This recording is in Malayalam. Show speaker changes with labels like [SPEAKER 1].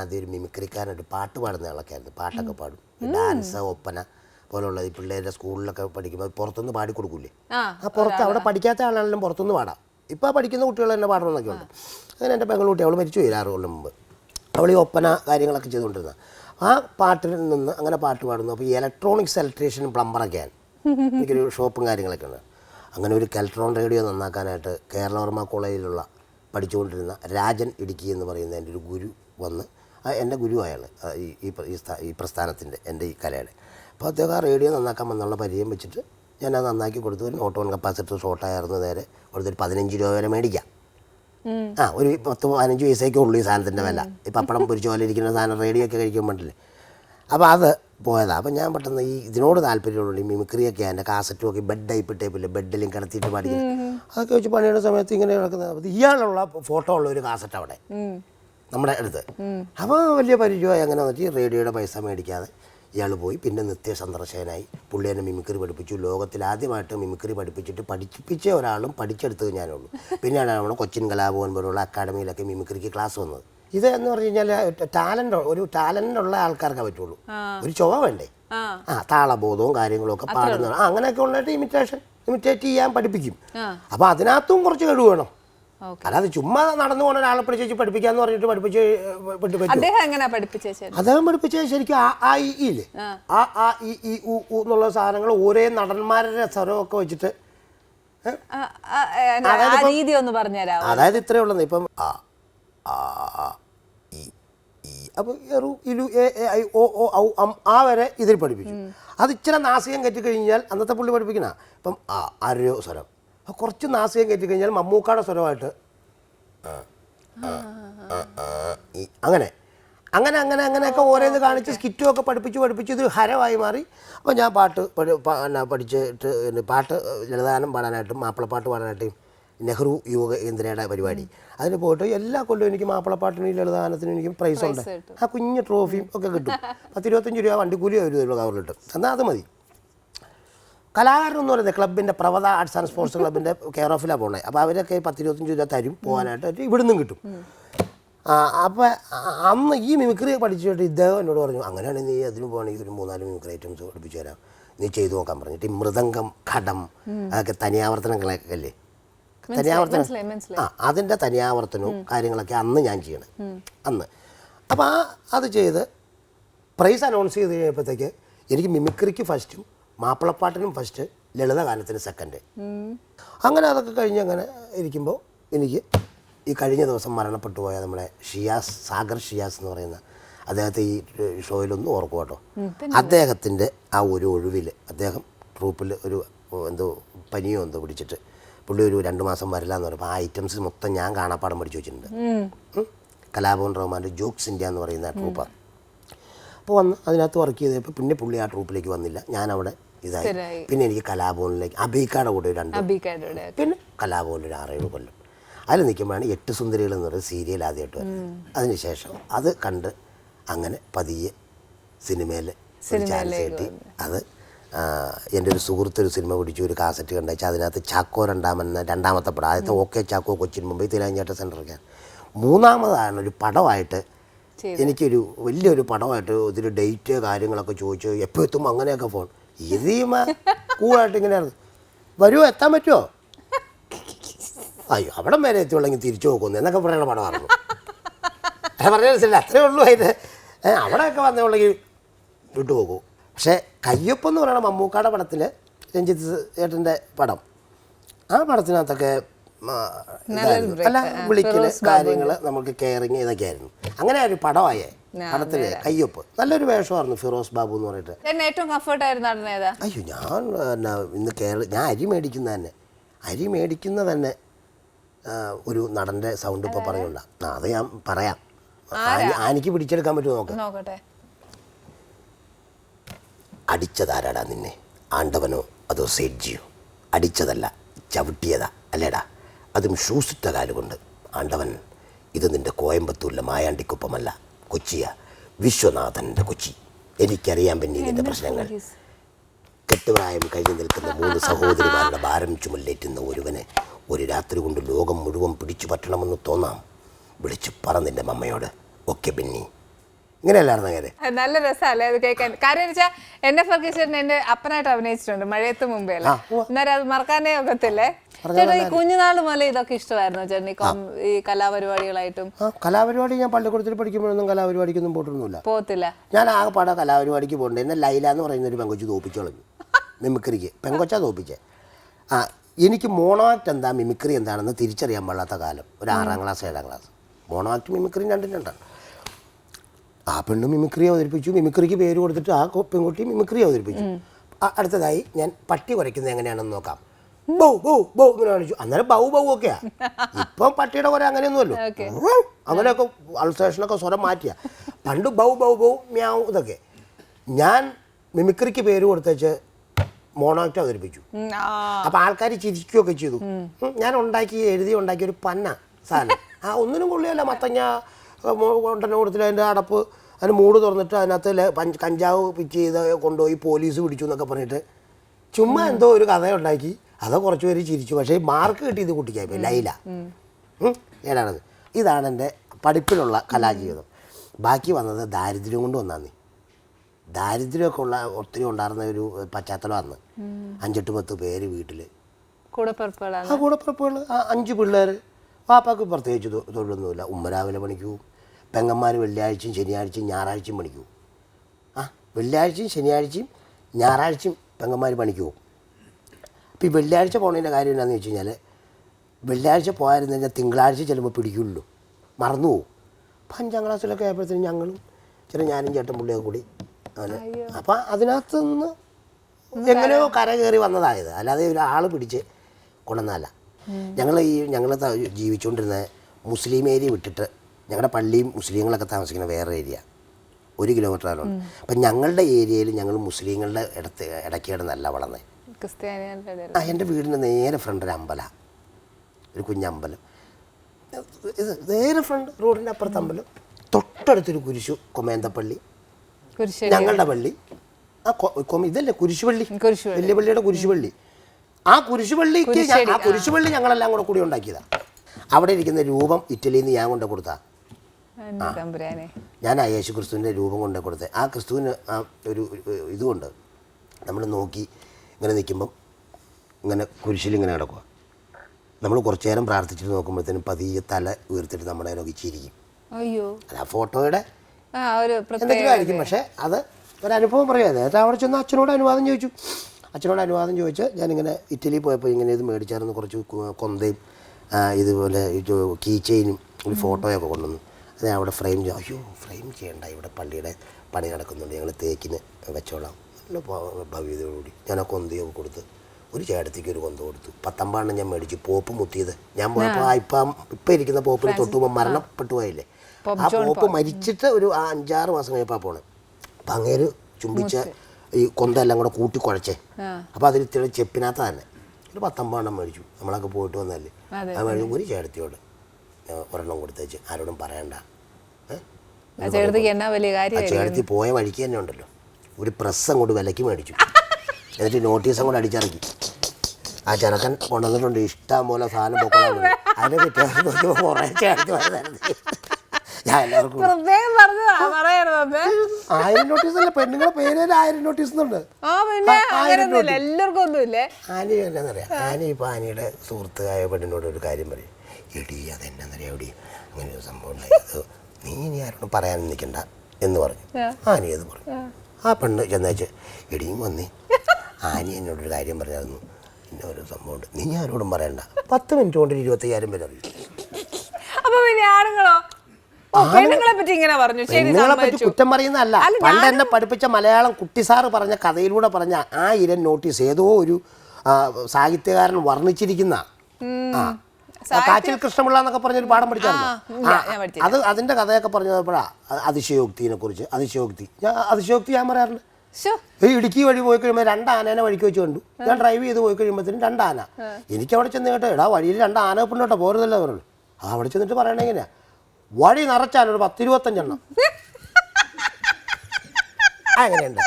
[SPEAKER 1] ആദ്യം ഒരു മിമിക്രിക്കാരനായിട്ട് പാട്ട് പാടുന്ന ആളൊക്കെയായിരുന്നു. പാട്ടൊക്കെ പാടും. ഡാൻസ് ഒപ്പന പോലുള്ള ഈ പിള്ളേരുടെ സ്കൂളിലൊക്കെ പഠിക്കുമ്പോൾ പുറത്തുനിന്ന് പാടി കൊടുക്കൂലേ?
[SPEAKER 2] ആ
[SPEAKER 1] പുറത്ത് അവിടെ പഠിക്കാത്ത ആളാണെങ്കിലും പുറത്തുനിന്ന് പാടാം. ഇപ്പോൾ പഠിക്കുന്ന കുട്ടികൾ തന്നെ പാടണമെന്നൊക്കെ ഉണ്ട്. അങ്ങനെ എന്റെ പെങ്ങളുട്ടി അവൾ മരിച്ചു പോയി ആറ് കൊല്ലം മുമ്പ്. അവൾ ഈ ഒപ്പന കാര്യങ്ങളൊക്കെ ചെയ്തുകൊണ്ടിരുന്ന. ആ പാട്ടിൽ നിന്ന് അങ്ങനെ പാട്ട് പാടുന്നു. അപ്പോൾ ഈ ഇലക്ട്രോണിക്സ് ഇലക്ട്രീഷ്യനും പ്ലംബറൊക്കെയാണ് എനിക്കൊരു ഷോപ്പും കാര്യങ്ങളൊക്കെ ഉണ്ട്. അങ്ങനെ ഒരു കെൽട്രോൺ റേഡിയോ നന്നാക്കാനായിട്ട് കേരളവർമ്മ കോളേജിലുള്ള പഠിച്ചുകൊണ്ടിരുന്ന രാജൻ ഇടുക്കി എന്ന് പറയുന്ന എന്റെ ഒരു ഗുരു വന്ന് എന്റെ ഗുരു അയാൾ ഈ ഈ ഈ സ്ഥാ- പ്രസ്ഥാനത്തിന്റെ എന്റെ ഈ കലയുടെ. അപ്പോൾ അദ്ദേഹം ആ റേഡിയോ നന്നാക്കാൻ വന്നുള്ള പരിചയം വെച്ചിട്ട് ഞാൻ അത് നന്നാക്കി കൊടുത്തു. ഒരു നോട്ട് വൺ കപ്പാസിറ്റർ ഷോർട്ടായിരുന്നു നേരെ. കൊടുത്തൊരു പതിനഞ്ച് രൂപ വരെ മേടിക്കാം. ആ ഒരു പത്ത് പതിനഞ്ച് പൈസയൊക്കെ ഉള്ളൂ ഈ സാധനത്തിന്റെ വില. ഈ പപ്പടം പൊരിച്ച പോലെ ഇരിക്കുന്ന സാധനം റേഡിയോ ഒക്കെ കഴിക്കാൻ പറ്റില്ലേ അപ്പോൾ അത് പോയതാണ് അപ്പം ഞാൻ പെട്ടെന്ന് ഈ ഇതിനോട് താല്പര്യമുള്ളൂ ഈ മിമിക്രിയൊക്കെ എന്റെ കാസറ്റും ഒക്കെ ബെഡ് ടൈപ്പ് ടൈപ്പില്ല ബെഡിലും കിടത്തിയിട്ട് പഠിക്കുന്നത്. അതൊക്കെ വെച്ച് പണിയുടെ സമയത്ത് ഇങ്ങനെ കിടക്കുന്നത് ഇയാളുള്ള ഫോട്ടോ ഉള്ള ഒരു കാസറ്റ് അവിടെ നമ്മുടെ അടുത്ത്. അപ്പോൾ വലിയ പരിചയമായി അങ്ങനെ വന്നിട്ട് റേഡിയോയുടെ പൈസ മേടിക്കാതെ ഇയാൾ പോയി. പിന്നെ നിത്യസന്ദർശകനായി പുള്ളി എന്നെ മിമിക്രി പഠിപ്പിച്ചു. ലോകത്തിൽ ആദ്യമായിട്ട് മിമിക്രി പഠിപ്പിച്ചിട്ട് പഠിപ്പിച്ച ഒരാളും പഠിച്ചെടുത്തത് ഞാനുള്ളൂ. പിന്നെയാണ് നമ്മുടെ കൊച്ചിൻ കലാഭവൻ പോലുള്ള അക്കാഡമിയിലൊക്കെ മിമിക്രിക്ക് ക്ലാസ് വന്നത്. ഇത് എന്ന് പറഞ്ഞു കഴിഞ്ഞാൽ ടാലന്റ് ഒരു ടാലന്റ് ഉള്ള ആൾക്കാർക്കേ പറ്റുള്ളൂ. ഒരു ചൊവ വേണ്ടേ?
[SPEAKER 2] ആ.
[SPEAKER 1] താളബോധവും കാര്യങ്ങളും ഒക്കെ പാടുന്ന അങ്ങനെയൊക്കെ ഉള്ളതായിട്ട് ഇമിറ്റേഷൻ ഇമിറ്റേറ്റ് ചെയ്യാൻ പഠിപ്പിക്കും. അപ്പോൾ അതിനകത്തും കുറച്ച് കഴിവ് വേണം. അല്ലാതെ ചുമ്മാ നടന്നു പോകുന്ന ഒരാളെ പഠിച്ചു പഠിപ്പിക്കാന്ന് പറഞ്ഞിട്ട് പഠിപ്പിച്ച് പഠിപ്പിച്ചു
[SPEAKER 2] അദ്ദേഹം
[SPEAKER 1] പഠിപ്പിച്ചത് ശരിക്കും ആ ആ ഇ ഇല്ലേ? ആ. ആ ഇ ഇ ഉ എന്നുള്ള സാധനങ്ങൾ ഓരോ നടന്മാരുടെ സ്വരമൊക്കെ വെച്ചിട്ട്
[SPEAKER 2] രീതി ഒന്ന്
[SPEAKER 1] അതായത് ഇത്രയേ ഉള്ളത് ഇപ്പം ആ ആ അപ്പോൾ എറു ഇലു എ എ ഐ ഒ ഔ അം ആ വരെ ഇതിൽ പഠിപ്പിച്ചു അത് ഇച്ചിരി നാസികം കഴിഞ്ഞാൽ അന്നത്തെ പുള്ളി പഠിപ്പിക്കണ ഇപ്പം ആ അരയോ സ്വരം. കുറച്ച് നാസികം കയറ്റി കഴിഞ്ഞാൽ മമ്മൂക്കാടെ സ്വരമായിട്ട്. അങ്ങനെ. അങ്ങനെ അങ്ങനെ അങ്ങനെയൊക്കെ ഓരോന്ന് കാണിച്ച് സ്കിറ്റും ഒക്കെ പഠിപ്പിച്ച് പഠിപ്പിച്ച് ഇത് ഹരമായി മാറി. അപ്പോൾ ഞാൻ പാട്ട് എന്നാ പഠിച്ചിട്ട് പാട്ട് ജലദാനം പാടാനായിട്ടും മാപ്പിളപ്പാട്ട് പാടാനായിട്ടും നെഹ്റു യുവ കേന്ദ്രയുടെ പരിപാടി. അതിന് പോയിട്ട് എല്ലാ കൊല്ലവും എനിക്ക് മാപ്പിളപ്പാട്ടിനും ഈ ലളിതാനത്തിനും എനിക്ക് പ്രൈസ് ഉണ്ട്. ആ കുഞ്ഞ് ട്രോഫിയും ഒക്കെ കിട്ടും. പത്തിരുപത്തഞ്ച് രൂപ വണ്ടിക്കൂലി അവർ രൂപ കവറിലിട്ട് എന്നാൽ അത് മതി. കലാകാരൻ എന്ന് പറയുന്നത് ക്ലബിന്റെ പ്രവത ആർട്സ് ആൻഡ് സ്പോർട്സ് ക്ലബിന്റെ കെയർ ഓഫിലാണ് പോകണേ അപ്പോൾ അവരൊക്കെ പത്തിരുപത്തഞ്ച് രൂപ തരും പോകാനായിട്ട് ഇവിടുന്നും കിട്ടും. അപ്പോൾ അന്ന് ഈ മിമിക്രി പഠിച്ചിട്ട് ഇദ്ദേഹം എന്നോട് പറഞ്ഞു അങ്ങനെയാണെങ്കിൽ നീ അതിന് പോകണമെങ്കിൽ ഒരു മൂന്നാൽ മിമിക്രി ഐറ്റംസ് പഠിപ്പിച്ചു തരാം. നീ ചെയ്തു നോക്കാൻ പറഞ്ഞിട്ട് ഈ മൃദംഗം ഘടം അതൊക്കെ തനിയാവർത്തനങ്ങളൊക്കെ അല്ലേ തനിയാവർത്തനം. ആ അതിന്റെ തനിയാവർത്തനവും കാര്യങ്ങളൊക്കെ അന്ന് ഞാൻ ചെയ്യണം. അന്ന്. അപ്പോൾ ആ അത് ചെയ്ത് പ്രൈസ് അനൗൺസ് ചെയ്ത് കഴിയുമ്പോഴത്തേക്ക് എനിക്ക് മിമിക്രിക്ക് ഫസ്റ്റും മാപ്പിളപ്പാട്ടിനും ഫസ്റ്റ് ലളിതഗാനത്തിന് സെക്കൻഡ് അങ്ങനെ അതൊക്കെ കഴിഞ്ഞ് അങ്ങനെ ഇരിക്കുമ്പോൾ എനിക്ക് ഈ കഴിഞ്ഞ ദിവസം മരണപ്പെട്ടു പോയ നമ്മുടെ ഷിയാസ് സാഗർ ഷിയാസ് എന്ന് പറയുന്ന അദ്ദേഹത്തെ ഈ ഷോയിലൊന്നും ഓർക്കും കേട്ടോ. അദ്ദേഹത്തിന്റെ ആ ഒരു ഒഴിവിൽ അദ്ദേഹം ട്രൂപ്പിൽ ഒരു എന്തോ പനിയോ എന്തോ പിടിച്ചിട്ട് പുള്ളി ഒരു രണ്ട് മാസം വരില്ല എന്ന് പറയുമ്പോൾ ആ ഐറ്റംസ് മൊത്തം ഞാൻ കാണാപ്പാടം പഠിച്ചു വെച്ചിട്ടുണ്ട്. കലാഭവൻ റഹ്മാന്റെ ജോക്സ് ഇന്ത്യ എന്ന് പറയുന്ന ട്രൂപ്പാണ് അപ്പോൾ വന്ന് അതിനകത്ത് വർക്ക് ചെയ്തപ്പോൾ പിന്നെ പുള്ളി ആ ട്രൂപ്പിലേക്ക് വന്നില്ല. ഞാൻ അവിടെ ഇതായി. പിന്നെ എനിക്ക് കലാഭവനിലേക്ക് അബീക്കാടെ കൂടെ ഒരു രണ്ട് പിന്നെ കലാഭവനിൽ ഒരു ആറേഴ് കൊല്ലം. അതിൽ നിൽക്കുമ്പോഴാണ് എട്ട് സുന്ദരികൾ എന്ന് പറയുന്ന സീരിയൽ ആദ്യമായിട്ട് വരുന്നത് അതിനുശേഷം അത് കണ്ട് അങ്ങനെ പതിയെ സിനിമയിൽ ഒരു ചാൻസ് കിട്ടി. അത് എന്റെ ഒരു സുഹൃത്ത് ഒരു സിനിമ പിടിച്ചു ഒരു കാസറ്റ് കണ്ടുവച്ചാൽ അതിനകത്ത് ചാക്കോ രണ്ടാമെന്ന രണ്ടാമത്തെ പടം. ആദ്യത്തെ ഓക്കെ ചാക്കോ കൊച്ചിൻ മുംബൈ തിരാഞ്ഞേട്ട സെന്ററൊക്കെ മൂന്നാമതാണ് ഒരു പടമായിട്ട്. എനിക്കൊരു വലിയൊരു പടമായിട്ട് ഇതിൽ ഡേറ്റ് കാര്യങ്ങളൊക്കെ ചോദിച്ചു എപ്പോൾ എത്തും അങ്ങനെയൊക്കെ ഫോൺ ഇത് കൂളായിട്ട് ഇങ്ങനെയായിരുന്നു വരുമോ എത്താൻ പറ്റുമോ അയ്യോ അവിടെ വരെ എത്തിയുള്ളെങ്കിൽ തിരിച്ചു നോക്കുന്നു എന്നൊക്കെ പറയുന്ന പടമായിരുന്നു ഞാൻ പറഞ്ഞ മനസ്സില്ല അത്രേ ഉള്ളൂ അതിന് അവിടെയൊക്കെ വന്നുള്ളെങ്കിൽ വിട്ടു പോകൂ. പക്ഷേ കയ്യൊപ്പം എന്ന് പറയുന്ന മമ്മൂക്കാടെ പടത്തിൽ രഞ്ജിത്ത് ചേട്ടന്റെ പടം. ആ പടത്തിനകത്തൊക്കെ. അല്ല വിളിക്കൽ കാര്യങ്ങൾ നമുക്ക് കെയറിങ് ഇതൊക്കെ ആയിരുന്നു അങ്ങനെ ഒരു പടമായേ. പടത്തിൽ കയ്യൊപ്പ്. നല്ലൊരു വേഷമായിരുന്നു ഫിറോസ് ബാബു എന്ന് പറഞ്ഞിട്ട്.
[SPEAKER 2] ചേട്ടന് ഏറ്റവും കംഫർട്ട് ആയിരുന്ന ഏതാ
[SPEAKER 1] അയ്യോ ഞാൻ എന്നാ ഇന്ന് കേരള ഞാൻ അരി മേടിക്കുന്ന തന്നെ അരി മേടിക്കുന്ന തന്നെ ആ, ഒരു നടന്റെ സൗണ്ട് ഇപ്പൊ പറഞ്ഞില്ല അത്. ഞാൻ പറയാം. ആനി- ആനിക്ക് പിടിച്ചെടുക്കാൻ പറ്റുമോ നോക്ക.
[SPEAKER 2] നോക്കട്ടെ.
[SPEAKER 1] അടിച്ചതാരാടാ നിന്നെ? ആണ്ടവനോ? അതോ സേഡ്ജിയോ അടിച്ചതല്ല ചവിട്ടിയതാ അല്ലേടാ? അതും ഷൂസിട്ട കാലുകൊണ്ട്. ആണ്ടവൻ ഇത് നിന്റെ കോയമ്പത്തൂരിലെ മായാണ്ടിക്കൊപ്പമല്ല. കൊച്ചിയ. വിശ്വനാഥന്റെ കൊച്ചി. എനിക്കറിയാൻ പിന്നീടിന്റെ പ്രശ്നങ്ങൾ. കെട്ടുപ്രായം കഴിഞ്ഞു നിൽക്കുന്ന മൂന്ന് സഹോദരിമാരുടെ ഭാരം ചുമല്ലേറ്റുന്ന ഒരുവനെ ഒരു രാത്രി കൊണ്ട് ലോകം മുഴുവൻ പിടിച്ചു പറ്റണമെന്ന് തോന്നാം. വിളിച്ചു പറ നിന്റെ മമ്മയോട്. ഒക്കെ ബെന്നി. ഇങ്ങനെയല്ലായിരുന്നു അങ്ങനെ
[SPEAKER 2] നല്ല രസമല്ലേ അത് കേൾക്കാൻ? കാര്യം വെച്ചാൽ എന്നെ ഫർഗീസേട്ടൻ എന്റെ അപ്പനായിട്ട് അഭിനയിച്ചിട്ടുണ്ട് മഴയത്ത് മുമ്പേ അല്ലേ? അന്നേരം അത് മറക്കാനേ ഒക്കത്തില്ലേ? ചേട്ടാ ഈ കുഞ്ഞുനാൾ മുതലേ ഇതൊക്കെ ഇഷ്ടമായിരുന്നു ചേട്ടൻ? ഈ കോം- ഈ കലാപരിപാടികളായിട്ടും?
[SPEAKER 1] ആ കലാപരിപാടി ഞാൻ പള്ളിക്കൂടത്തിൽ പഠിക്കുമ്പോഴൊന്നും കലാപരിപാടിക്കൊന്നും പോയിട്ടൊന്നുമില്ല.
[SPEAKER 2] പോകത്തില്ല.
[SPEAKER 1] ഞാൻ ആകെ പാടെ കലാപരിപാടിക്ക് പോകണ്ടേ. എന്നെ ലൈല എന്ന് പറയുന്ന ഒരു പെങ്കൊച്ചു തോപ്പിച്ചു കളഞ്ഞു. മിമിക്രിക്ക്. പെങ്കൊച്ചാ തോപ്പിച്ചേ. ആ എനിക്ക് മോണോ എന്താ മിമിക്രി എന്താണെന്ന് തിരിച്ചറിയാൻ പാടാത്ത കാലം. ഒരു ആറാം ക്ലാസ് ഏഴാം ക്ലാസ്. മോണോ മിമിക്രി മിമിക്രിയും രണ്ടും രണ്ടാണ്. ആ പെണ്ണ് മിമിക്രി അവതരിപ്പിച്ചു. മിമിക്രിക്ക് പേര് കൊടുത്തിട്ട് ആ പെൺകുട്ടി മിമിക്രി അവതരിപ്പിച്ചു. അടുത്തതായി ഞാൻ പട്ടി കുറയ്ക്കുന്നത് എങ്ങനെയാണെന്ന് നോക്കാം. ബൗ ബൗ ബൗ ഇങ്ങനെ കാണിച്ചു. അന്നേരം ബൗ ബൗ ഒക്കെയാ. ഇപ്പം പട്ടിയുടെ കുറെ അങ്ങനെയൊന്നുമല്ലോ. അങ്ങനെയൊക്കെ അൾസേഷനൊക്കെ സ്വരം മാറ്റിയ. പണ്ട് ബൗ ബൗ ബൗ മ്യാവ് ഇതൊക്കെ. ഞാൻ മിമിക്രിക്ക് പേര് കൊടുത്തേച്ച് മോണോക്ട് അവതരിപ്പിച്ചു. അപ്പൊ ആൾക്കാർ ചിരിക്കുകയൊക്കെ ചെയ്തു. ഞാൻ ഉണ്ടാക്കി എഴുതി ഉണ്ടാക്കിയ ഒരു പന്ന സാധനം. ആ ഒന്നിനും കൊള്ളിയല്ല മത്തങ്ങ കൊണ്ടന്നെ കൊടുത്തിട്ട് അതിന്റെ അടപ്പ് അതിന് മൂട് തുറന്നിട്ട് അതിനകത്ത് പഞ്ച് കഞ്ചാവ് പിച്ച് ചെയ്ത് കൊണ്ടുപോയി പോലീസ് പിടിച്ചു എന്നൊക്കെ പറഞ്ഞിട്ട് ചുമ്മാ എന്തോ ഒരു കഥ ഉണ്ടാക്കി അത് കുറച്ച് പേര് ചിരിച്ചു. പക്ഷേ മാർക്ക് കിട്ടിയത് കുട്ടിക്കായി ലൈല. ഏതാണത്? ഇതാണ് എന്റെ പഠിപ്പിലുള്ള കലാജീവിതം. ബാക്കി വന്നത് ദാരിദ്ര്യം കൊണ്ട് വന്നാന്ന്. ദാരിദ്ര്യമൊക്കെ ഉള്ള ഒത്തിരി ഉണ്ടായിരുന്ന ഒരു പശ്ചാത്തലം അന്ന് അഞ്ചെട്ട് പത്ത് പേര് വീട്ടിൽ ആ കൂടപ്പിറപ്പുകൾ ആ അഞ്ച് പിള്ളേർ വാപ്പാക്ക് പ്രത്യേകിച്ച് തൊഴിലൊന്നുമില്ല. ഉമ്മ രാവിലെ പണിക്ക് പോവും. പെങ്ങന്മാർ വെള്ളിയാഴ്ചയും ശനിയാഴ്ചയും ഞായറാഴ്ചയും പണിക്കൂ ആ വെള്ളിയാഴ്ചയും ശനിയാഴ്ചയും ഞായറാഴ്ചയും പെങ്ങന്മാർ പണിക്കുമോ അപ്പോൾ ഈ വെള്ളിയാഴ്ച പോണതിന്റെ കാര്യം എന്താണെന്ന് വെച്ച് കഴിഞ്ഞാൽ വെള്ളിയാഴ്ച പോയായിരുന്നു കഴിഞ്ഞാൽ തിങ്കളാഴ്ച ചിലപ്പോൾ പിടിക്കുള്ളൂ. മറന്നു പോകും. അപ്പം അഞ്ചാം ക്ലാസ്സിലൊക്കെ ആയപ്പോഴത്തേനും ഞങ്ങളും ചില ഞാനും ചേട്ടൻ പുള്ളിയൊക്കെ കൂടി അങ്ങനെ. അപ്പം അതിനകത്ത് നിന്ന് എങ്ങനെയോ കര കയറി വന്നതായത്. അല്ലാതെ ഒരാൾ പിടിച്ച് കൊണ്ടുവന്നതല്ല. ഞങ്ങൾ ഈ ഞങ്ങൾ ജീവിച്ചുകൊണ്ടിരുന്ന മുസ്ലിം ഏരിയ വിട്ടിട്ട് ഞങ്ങളുടെ പള്ളിയും മുസ്ലിങ്ങളൊക്കെ താമസിക്കുന്ന വേറെ ഏരിയ. ഒരു കിലോമീറ്റർ ആണ് അപ്പം ഞങ്ങളുടെ ഏരിയയിൽ ഞങ്ങൾ മുസ്ലിങ്ങളുടെ ഇടത്ത് ഇടയ്ക്ക് നല്ല വളർന്നത്. ആ എന്റെ വീടിന്റെ നേരെ ഫ്രണ്ട് ഒരു അമ്പല. ഒരു കുഞ്ഞമ്പലം ഇത് നേരെ ഫ്രണ്ട് റോഡിന്റെ അപ്പുറത്ത് അമ്പലം. തൊട്ടടുത്തൊരു കുരിശു കൊമേന്തപ്പള്ളി. ഞങ്ങളുടെ പള്ളി. ആ ഇതല്ലേ കുരിശുപള്ളി. വലിയ പള്ളിയുടെ കുരിശുപള്ളി. ആ കുരിശുപള്ളിക്ക് ആ കുരിശുപള്ളി ഞങ്ങളെല്ലാം കൂടെ കൂടി ഉണ്ടാക്കിയതാണ് അവിടെ ഇരിക്കുന്ന രൂപം ഇറ്റലിയിൽ നിന്ന് ഞാൻ കൊണ്ട് കൊടുത്താ.
[SPEAKER 2] എന്റെ തമ്പുരാനെ
[SPEAKER 1] ഞാൻ ആ യേശു ക്രിസ്തുവിന്റെ രൂപം കൊണ്ട് കൊടുത്തത് ആ ക്രിസ്തുവിന് ആ ഒരു ഇതുകൊണ്ട് നമ്മൾ നോക്കി ഇങ്ങനെ നിൽക്കുമ്പം ഇങ്ങനെ കുരിശിൽ ഇങ്ങനെ കിടക്കുക നമ്മൾ കുറച്ചു നേരം പ്രാർത്ഥിച്ചിട്ട് നോക്കുമ്പോഴത്തേനും പതിയെ തല ഉയർത്തിട്ട് നമ്മുടെ നോക്കി ചിരിക്കും.
[SPEAKER 2] അയ്യോ.
[SPEAKER 1] അത് ആ ഫോട്ടോയുടെ എന്തെങ്കിലും ആയിരിക്കും പക്ഷേ അത് ഒരനുഭവം പറയാതെ എന്നിട്ട് അവിടെ ചെന്ന് അച്ഛനോട് അനുവാദം ചോദിച്ചു. അച്ഛനോട് അനുവാദം ചോദിച്ച് ഞാനിങ്ങനെ ഇറ്റലി പോയപ്പോൾ ഇങ്ങനെ ഇത് മേടിച്ചായിരുന്നു കുറച്ച് കൊന്തയും ഇതുപോലെ ഇത് കീ ചെയിനും ഒരു ഫോട്ടോയൊക്കെ കൊണ്ടുവന്നു. അത് ഞാൻ അവിടെ ഫ്രെയിം ചെയ്യും അയ്യോ ഫ്രെയിം ചെയ്യണ്ട. ഇവിടെ പള്ളിയുടെ പണി നടക്കുന്നുണ്ട്. ഞങ്ങൾ തേക്കിന് വെച്ചോളാം. നല്ല ഭവ്യതയോടുകൂടി. ഞാൻ ആ കൊന്തയൊക്കെ കൊടുത്ത് ഒരു ചേട്ടത്തേക്ക് ഒരു കൊന്ത കൊടുത്തു. പത്തമ്പാണ് ഞാൻ മേടിച്ചു. പോപ്പ് മുത്തിയത്. ഞാൻ പോയപ്പോൾ ആ. ഇപ്പം ഇപ്പം ഇരിക്കുന്ന പോപ്പിന് തൊട്ടുമ്പോൾ മരണപ്പെട്ടു പോയില്ലേ? ആ പോപ്പ് മരിച്ചിട്ട് ഒരു അഞ്ചാറ് മാസം കഴിഞ്ഞപ്പോൾ പോണേ. അപ്പം അങ്ങേര് ചുംബിച്ച ഈ കൊന്ത എല്ലാം കൂടെ കൂട്ടി കുഴച്ചേ. അപ്പം അതിൽ ഇത്തിരി ചെപ്പിനകത്ത് തന്നെ. ഒരു പത്തമ്പാണ്ണം മേടിച്ചു. നമ്മളൊക്കെ പോയിട്ട് വന്നല്ലേ. ആ മേടിച്ചു. ഒരു ചേട്ടത്തിയോട് ഒരെണ്ണം കൊടുത്തേച്ച് ആരോടും പറയണ്ട ഏ?
[SPEAKER 2] ആ ചേട്ടത്തിക്ക് എന്നാ വലിയ
[SPEAKER 1] ആ
[SPEAKER 2] കാര്യം
[SPEAKER 1] ചേട്ടത്തി പോയ വഴിക്ക് തന്നെ ഉണ്ടല്ലോ. ഒരു പ്രസ് അങ്ങോട്ട് വിലക്ക് മേടിച്ചു. എന്നിട്ട് നോട്ടീസ് അങ്ങോട്ട് അടിച്ചിറക്കി. ആ ചെറുക്കൻ കൊണ്ടുവന്നിട്ടുണ്ട്. ഇഷ്ടം പോലെ സാധനം പൊക്കണം അതിനെ നോക്കിയപ്പോൾ കുറേ ചേർത്ത് വരുന്നത് ആയിരം നോട്ടീസ് അല്ല പെണ്ണുങ്ങളെ ആയിരം നോട്ടീസ് ഉണ്ട് ആനി ആനി ആനിയുടെ സുഹൃത്തുക്കായ പെണ്ണിനോട് ഒരു കാര്യം പറയും. എടി അതെന്നറിയാം എടി അങ്ങനെ ഒരു സംഭവം ഉണ്ടായി. അത് നീ ഇനി ആരോട് പറയാൻ നിൽക്കണ്ട എന്ന് പറഞ്ഞു. ആനി അത് പറഞ്ഞു. ആ. പെണ്ണ് ചെന്നേച്ച് എടിയും വന്നേ. ആനി എന്നോടൊരു കാര്യം പറഞ്ഞായിരുന്നു. പിന്നെ ഒരു സംഭവമുണ്ട് നീ ആരോടും പറയണ്ട. പത്ത് മിനിറ്റ് കൊണ്ട് ഇരുപത്തയ്യായിരം പേര് അറിയും.
[SPEAKER 2] അപ്പൊ പിന്നെ ആണുങ്ങളോ? പെണ്ണുങ്ങളെ പറ്റി
[SPEAKER 1] കുറ്റം പറയുന്നതല്ല. പണ്ട് എന്നെ പഠിപ്പിച്ച മലയാളം കുട്ടിസാറ് പറഞ്ഞ കഥയിലൂടെ പറഞ്ഞ ആ ഇരൻ നോട്ടീസ് ഏതോ ഒരു സാഹിത്യകാരൻ വർണിച്ചിരിക്കുന്ന ആ, കാച്ചിൽ കൃഷ്ണപിള്ള എന്നൊക്കെ പറഞ്ഞൊരു പാഠം
[SPEAKER 2] പഠിച്ചാൽ.
[SPEAKER 1] അത് അതിന്റെ കഥയൊക്കെ പറഞ്ഞപ്പോഴാ അതിശയോക്തിനെ കുറിച്ച് അതിശയോക്തി. ഞാൻ അതിശയോക്തി ഞാൻ പറയാറുണ്ട് ഈ ഇടുക്കി വഴി പോയി കഴിയുമ്പോൾ രണ്ട് ആനേനെ വഴിക്ക് വെച്ച് കണ്ടു. ഞാൻ ഡ്രൈവ് ചെയ്ത് പോയി കഴിയുമ്പോഴത്തേനും രണ്ട് ആന. എനിക്ക് അവിടെ ചെന്ന് കേട്ടോ എടാ വഴിയിൽ രണ്ട് ആന പിന്നോട്ടോ പോരുന്നല്ലേ പറഞ്ഞു ആ അവിടെ ചെന്നിട്ട് പറയണെങ്കിനാ വഴി നിറച്ചാൽ ഒരു പത്തിരുപത്തഞ്ചെണ്ണം. അങ്ങനെയുണ്ട്